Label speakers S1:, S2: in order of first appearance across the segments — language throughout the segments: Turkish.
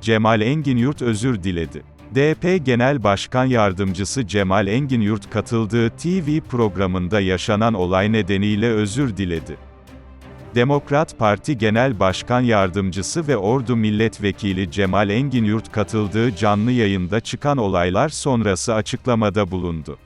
S1: Cemal Enginyurt özür diledi. DP Genel Başkan Yardımcısı Cemal Enginyurt katıldığı TV programında yaşanan olay nedeniyle özür diledi. Demokrat Parti Genel Başkan Yardımcısı ve Ordu Milletvekili Cemal Enginyurt katıldığı canlı yayında çıkan olaylar sonrası açıklamada bulundu.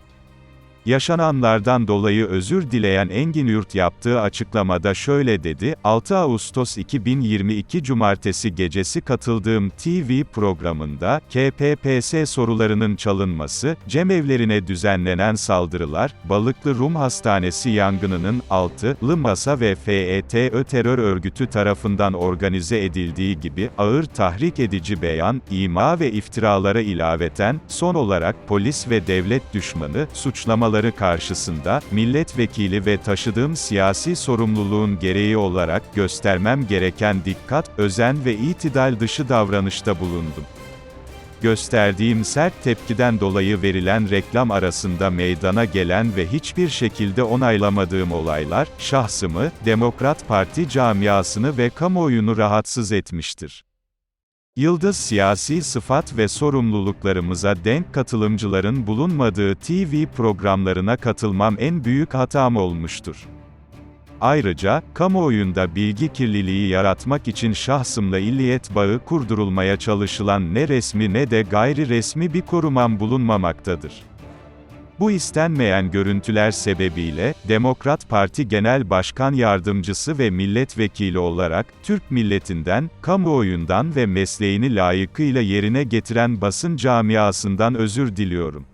S1: Yaşananlardan dolayı özür dileyen Enginyurt yaptığı açıklamada şöyle dedi, 6 Ağustos 2022 Cumartesi gecesi katıldığım TV programında, KPPS sorularının çalınması, cemevlerine düzenlenen saldırılar, Balıklı Rum Hastanesi yangınının, 6'lı masa ve FETÖ terör örgütü tarafından organize edildiği gibi, ağır tahrik edici beyan, ima ve iftiralara ilaveten, son olarak polis ve devlet düşmanı, suçlamaları karşısında, milletvekili ve taşıdığım siyasi sorumluluğun gereği olarak göstermem gereken dikkat, özen ve itidal dışı davranışta bulundum. Gösterdiğim sert tepkiden dolayı verilen reklam arasında meydana gelen ve hiçbir şekilde onaylamadığım olaylar, şahsımı, Demokrat Parti camiasını ve kamuoyunu rahatsız etmiştir. Yıldız siyasi sıfat ve sorumluluklarımıza denk katılımcıların bulunmadığı TV programlarına katılmam en büyük hatam olmuştur. Ayrıca, kamuoyunda bilgi kirliliği yaratmak için şahsımla illiyet bağı kurdurulmaya çalışılan ne resmi ne de gayri resmi bir korumam bulunmamaktadır. Bu istenmeyen görüntüler sebebiyle, Demokrat Parti Genel Başkan Yardımcısı ve milletvekili olarak, Türk milletinden, kamuoyundan ve mesleğini layıkıyla yerine getiren basın camiasından özür diliyorum.